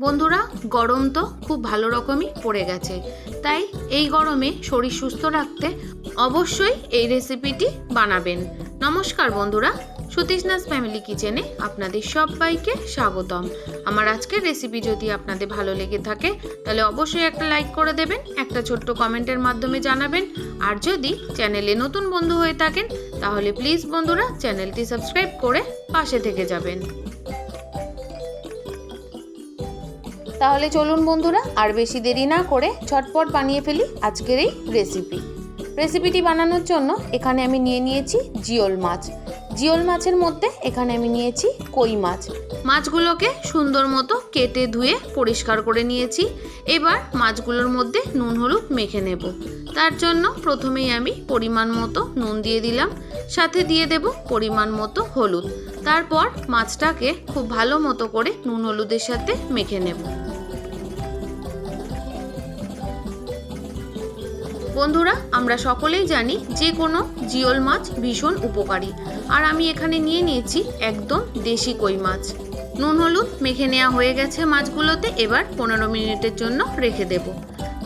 বন্ধুরা, গরম তো খুব ভালো রকমই পড়ে গেছে। তাই এই গরমে শরীর সুস্থ রাখতে অবশ্যই এই রেসিপিটি বানাবেন। নমস্কার বন্ধুরা, সুতৃষ্ণাস ফ্যামিলি কিচেনে আপনাদের সবাইকে স্বাগতম। আমার আজকের রেসিপি যদি আপনাদের ভালো লেগে থাকে, তাহলে অবশ্যই একটা লাইক করে দেবেন, একটা ছোট্ট কমেন্টের মাধ্যমে জানাবেন। আর যদি চ্যানেলে নতুন বন্ধু হয়ে থাকেন, তাহলে প্লিজ বন্ধুরা চ্যানেলটি সাবস্ক্রাইব করে পাশে থেকে যাবেন। তাহলে চলুন বন্ধুরা, আর বেশি দেরি না করে ঝটপট বানিয়ে ফেলি আজকের এই রেসিপি রেসিপিটি বানানোর জন্য এখানে আমি নিয়ে নিয়েছি জিওল মাছ। জিওল মাছের মধ্যে এখানে আমি নিয়েছি কই মাছ। মাছগুলোকে সুন্দর মতো কেটে ধুয়ে পরিষ্কার করে নিয়েছি। এবার মাছগুলোর মধ্যে নুন, হলুদ মেখে নেব। তার জন্য প্রথমেই আমি পরিমাণ মতো নুন দিয়ে দিলাম। সাথে দিয়ে দেব পরিমাণ মতো হলুদ। তারপর মাছটাকে খুব ভালো মতো করে নুন হলুদের সাথে মেখে নেব। বন্ধুরা, আমরা সকলেই জানি যে কোনো জিওল মাছ ভীষণ উপকারী। আর আমি এখানে নিয়ে নিয়েছি একদম দেশি কই মাছ। নুন হলুদ মেখে নেওয়া হয়ে গেছে মাছগুলোতে। এবার পনেরো মিনিটের জন্য রেখে দেব।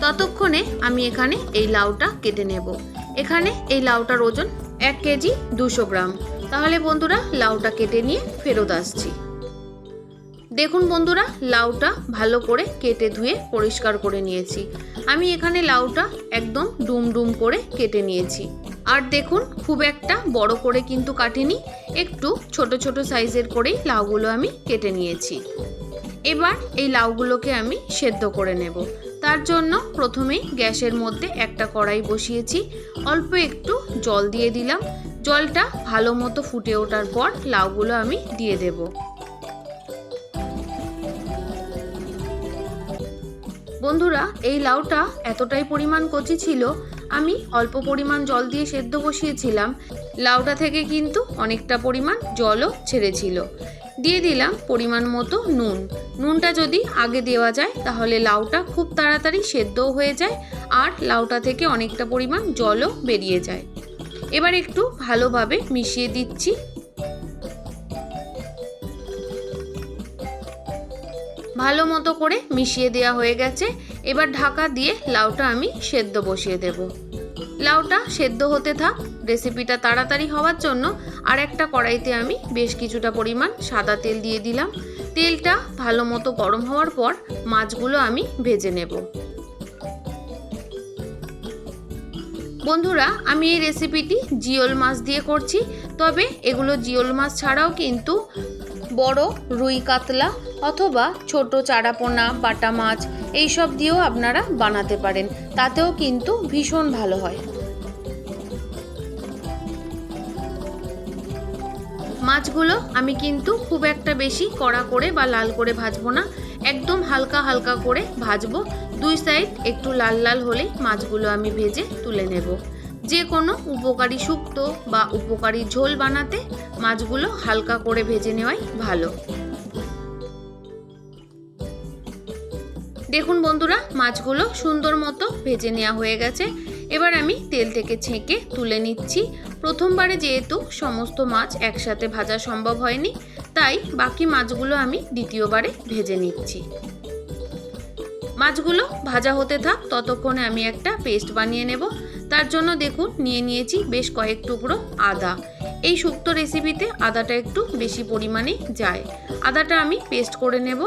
ততক্ষণে আমি এখানে এই লাউটা কেটে নেব। এখানে এই লাউটার ওজন এক কেজি দুশো গ্রাম। তাহলে বন্ধুরা, লাউটা কেটে নিয়ে ফেরত আসছি। দেখুন বন্ধুরা, লাউটা ভালো করে কেটে ধুয়ে পরিষ্কার করে নিয়েছি। আমি এখানে লাউটা একদম ডুম ডুম করে কেটে নিয়েছি। আর দেখুন, খুব একটা বড় করে কিন্তু কাটিনি, একটু ছোট ছোট সাইজের করেই লাউগুলো আমি কেটে নিয়েছি। এবার এই লাউগুলোকে আমি সেদ্ধ করে নেব। তার জন্য প্রথমেই গ্যাসের মধ্যে একটা কড়াই বসিয়েছি। অল্প একটু জল দিয়ে দিলাম। জলটা ভালো মতো ফুটে ওঠার পর লাউগুলো আমি দিয়ে দেবো। বন্ধুরা, এই লাউটা এতটাই পরিমাণ কচি ছিল, আমি অল্প পরিমাণ জল দিয়ে সেদ্ধ বসিয়েছিলাম। লাউটা থেকে কিন্তু অনেকটা পরিমাণ জলও ছেড়েছিল। দিয়ে দিলাম পরিমাণ মতো নুন। নুনটা যদি আগে দেওয়া যায়, তাহলে লাউটা খুব তাড়াতাড়ি সেদ্ধও হয়ে যায় আর লাউটা থেকে অনেকটা পরিমাণ জলও বেরিয়ে যায়। এবার একটু ভালোভাবে মিশিয়ে দিচ্ছি। ভালো মতো করে মিশিয়ে দেওয়া হয়ে গেছে। এবার ঢাকা দিয়ে লাউটা আমি সেদ্ধ বসিয়ে দেব। লাউটা সেদ্ধ হতে থাক। রেসিপিটা তাড়াতাড়ি হওয়ার জন্য আর একটা কড়াইতে আমি বেশ কিছুটা পরিমাণ সাদা তেল দিয়ে দিলাম। তেলটা ভালো মতো গরম হওয়ার পর মাছগুলো আমি ভেজে নেব। বন্ধুরা, আমি এই রেসিপিটি জিওল মাছ দিয়ে করছি, তবে এগুলো জিওল মাছ ছাড়াও কিন্তু বড়, রুই কাতলা অথবা ছোট চারাপোনা, বাটা মাছ, এইসব দিয়েও আপনারা বানাতে পারেন। তাতেও কিন্তু ভীষণ ভালো হয়। মাছগুলো আমি কিন্তু খুব একটা বেশি কড়া করে বা লাল করে ভাজবো না। একদম হালকা হালকা করে ভাজবো। দুই সাইড একটু লাল লাল হলেই মাছগুলো আমি ভেজে তুলে নেব। যে কোনো উপকারী শুক্তো বা উপকারী ঝোল বানাতে মাছগুলো হালকা করে ভেজে নেওয়াই ভালো। দেখুন বন্ধুরা, মাছগুলো সুন্দর মতো ভেজে নেওয়া হয়ে গেছে। এবার আমি তেল থেকে ছেঁকে তুলে নিচ্ছি। প্রথমবারে যেহেতু সমস্ত মাছ একসাথে ভাজা সম্ভব হয়নি, তাই বাকি মাছগুলো আমি দ্বিতীয়বারে ভেজে নিচ্ছি। মাছগুলো ভাজা হতে থাক, ততক্ষণে আমি একটা পেস্ট বানিয়ে নেব। তার জন্য দেখুন, নিয়ে নিয়েছি বেশ কয়েক টুকরো আদা। এই শুক্তো রেসিপিতে আদাটা একটু বেশি পরিমাণে যায়। আদাটা আমি পেস্ট করে নেব।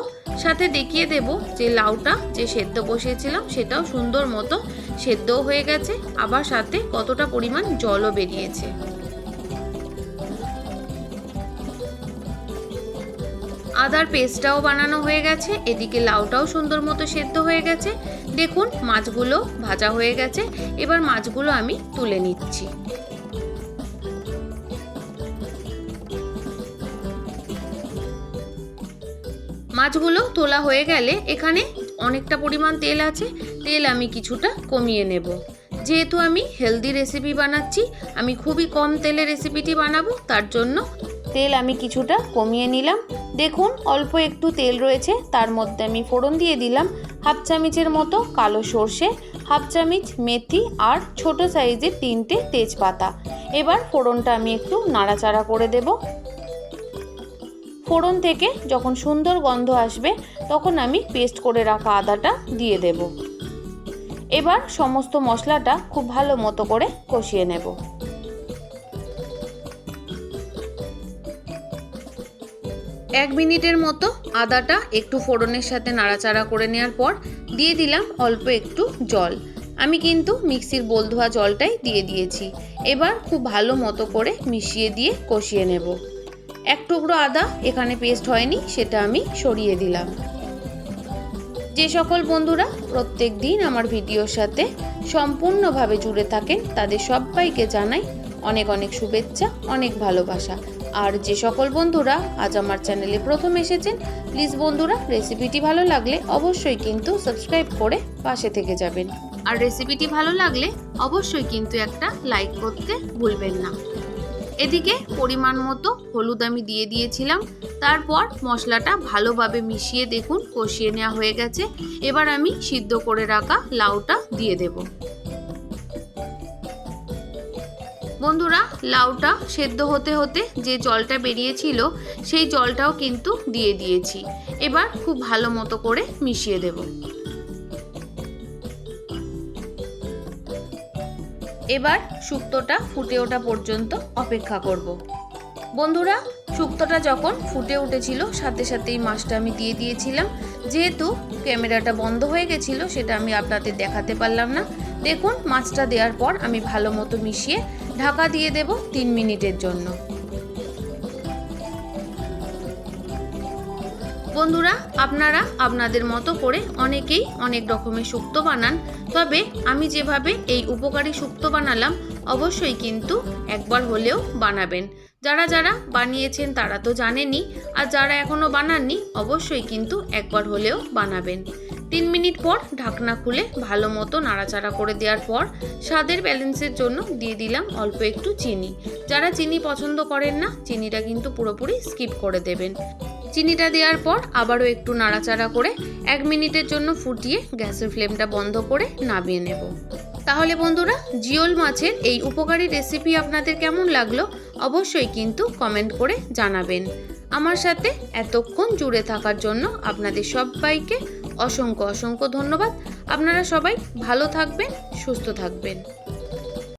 সাথে দেখিয়ে দেব যে লাউটা যে সেদ্ধ বসিয়েছিলাম, সেটাও সুন্দর মতো সেদ্ধও হয়ে গেছে। আবার সাথে কতটা পরিমাণ জলও বেরিয়েছে। আদার পেস্টটাও বানানো হয়ে গেছে, এদিকে লাউটাও সুন্দর মতো সেদ্ধ হয়ে গেছে। দেখুন, মাছগুলো ভাজা হয়ে গেছে, এবার মাছগুলো আমি তুলে নিচ্ছি। মাছগুলো তোলা হয়ে গেলে এখানে অনেকটা পরিমাণ তেল আছে, তেল আমি কিছুটা কমিয়ে নেব। যেহেতু আমি হেলদি রেসিপি বানাচ্ছি, আমি খুবই কম তেলে রেসিপিটি বানাবো, তার জন্য তেল আমি কিছুটা কমিয়ে নিলাম। দেখুন, অল্প একটু তেল রয়েছে, তার মধ্যে আমি ফোড়ন দিয়ে দিলাম হাফ চামিচের মতো কালো সর্ষে, হাফ চামিচ মেথি আর ছোট সাইজের তিনটে তেজপাতা। এবার ফোড়নটা আমি একটু নাড়াচাড়া করে দেব। ফোড়ন থেকে যখন সুন্দর গন্ধ আসবে, তখন আমি পেস্ট করে রাখা আদাটা দিয়ে দেব। এবার সমস্ত মশলাটা খুব ভালো মতো করে কষিয়ে নেব। এক মিনিটের মতো আদাটা একটু ফোড়নের সাথে নাড়াচাড়া করে নেওয়ার পর দিয়ে দিলাম অল্প একটু জল। আমি কিন্তু মিক্সির বোল ধোয়া জলটাই দিয়ে দিয়েছি। এবার খুব ভালো মতো করে মিশিয়ে দিয়ে কষিয়ে নেব। এক টুকরো আদা এখানে পেস্ট হয়নি, সেটা আমি সরিয়ে দিলাম। যে সকল বন্ধুরা প্রত্যেক দিন আমার ভিডিওর সাথে সম্পূর্ণভাবে জুড়ে থাকেন, তাদের সবাইকে জানাই অনেক অনেক শুভেচ্ছা, অনেক ভালোবাসা। আর যে সকল বন্ধুরা আজ আমার চ্যানেলে প্রথম এসেছেন প্লিজ বন্ধুরা রেসিপিটি ভালো লাগলে অবশ্যই কিন্তু সাবস্ক্রাইব করে পাশে থেকে যাবেন। আর রেসিপিটি ভালো লাগলে অবশ্যই কিন্তু একটা লাইক করতে ভুলবেন না। এদিকে পরিমাণ মতো হলুদ আমি দিয়ে দিয়েছিলাম, তারপর মশলাটা ভালোভাবে মিশিয়ে দেখুন, কষিয়ে নেওয়া হয়ে গেছে। এবার আমি সিদ্ধ করে রাখা লাউটা দিয়ে দেব। বন্ধুরা, লাউটা সেদ্ধ হতে হতে যে জলটা বেরিয়েছিল, সেই জলটাও কিন্তু দিয়ে দিয়েছি। এবার খুব ভালো মতো করে মিশিয়ে দেবো। এবার শুক্তোটা ফুটে ওঠা পর্যন্ত অপেক্ষা করব। বন্ধুরা, শুক্তোটা যখন ফুটে উঠেছিল, সাথে সাথেই মাছটা আমি দিয়ে দিয়েছিলাম। যেহেতু ক্যামেরাটা বন্ধ হয়ে গেছিল, সেটা আমি আপনাদের দেখাতে পারলাম না। দেখুন, মাছটা দেওয়ার পর আমি ভালো মতো মিশিয়ে ঢাকা দিয়ে দেব তিন মিনিটের জন্য। বন্ধুরা, আপনারা আপনাদের মতো করে অনেকেই অনেক রকমের শুক্তো বানান, তবে আমি যেভাবে এই উপকারী শুক্তো বানালাম, অবশ্যই কিন্তু একবার হলেও বানাবেন। যারা যারা বানিয়েছেন তারা তো জানেনই, আর যারা এখনও বানাননি, অবশ্যই কিন্তু একবার হলেও বানাবেন। তিন মিনিট পর ঢাকনা খুলে ভালো মতো নাড়াচাড়া করে দেওয়ার পর স্বাদের ব্যালেন্সের জন্য দিয়ে দিলাম অল্প একটু চিনি। যারা চিনি পছন্দ করেন না, চিনিটা কিন্তু পুরোপুরি স্কিপ করে দেবেন। চিনিটা দেওয়ার পর আবারও একটু নাড়াচাড়া করে এক মিনিটের জন্য ফুটিয়ে গ্যাসের ফ্লেমটা বন্ধ করে নামিয়ে নেব। তাহলে বন্ধুরা, জিওল মাছের এই উপকারী রেসিপি আপনাদের কেমন লাগল অবশ্যই কিন্তু কমেন্ট করে জানাবেন। আমার সাথে এতক্ষণ জুড়ে থাকার জন্য আপনাদের সবাইকে অসংখ্য অসংখ্য ধন্যবাদ। আপনারা সবাই ভালো থাকবেন সুস্থ থাকবেন।